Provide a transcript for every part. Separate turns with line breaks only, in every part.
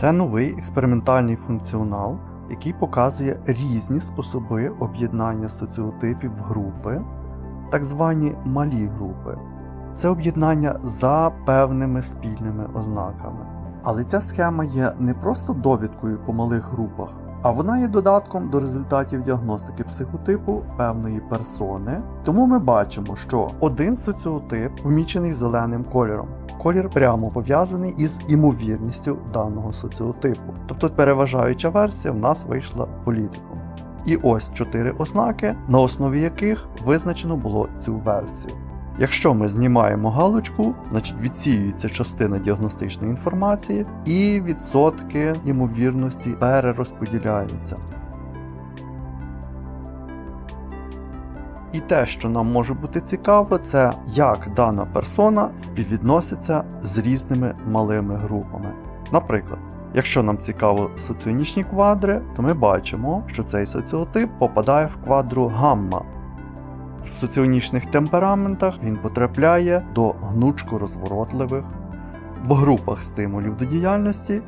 Це новий експериментальний функціонал, який показує різні способи об'єднання соціотипів в групи, так звані малі групи. Це об'єднання за певними спільними ознаками. Але ця схема є не просто довідкою по малих групах, а вона є додатком до результатів діагностики психотипу певної персони. Тому ми бачимо, що один соціотип помічений зеленим кольором. Колір прямо пов'язаний із імовірністю даного соціотипу. Тобто переважаюча версія в нас вийшла політиком. І ось чотири ознаки, на основі яких визначено було цю версію. Якщо ми знімаємо галочку, значить відсіюється частина діагностичної інформації і відсотки ймовірності перерозподіляються. І те, що нам може бути цікаво, це як дана персона співвідноситься з різними малими групами. Наприклад, якщо нам цікаво соціонічні квадри, то ми бачимо, що цей соціотип попадає в квадру гамма. В соціонічних темпераментах він потрапляє до гнучко розворотливих, в групах стимулів до діяльності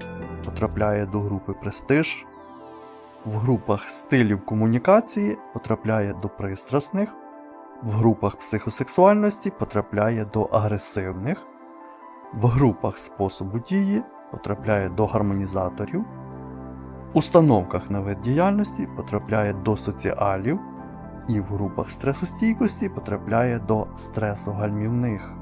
потрапляє до групи престиж, в групах стилів комунікації потрапляє до пристрасних, в групах психосексуальності потрапляє до агресивних, в групах способу дії потрапляє до гармонізаторів, в установках на вид діяльності потрапляє до соціалів і в групах стресостійкості потрапляє до стресогальмівних.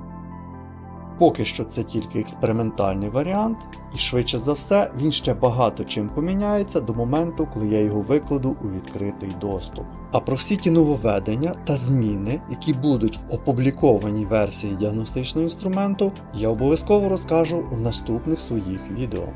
Поки що це тільки експериментальний варіант, і швидше за все він ще багато чим поміняється до моменту, коли я його викладу у відкритий доступ. А про всі ті нововведення та зміни, які будуть в опублікованій версії діагностичного інструменту, я обов'язково розкажу в наступних своїх відео.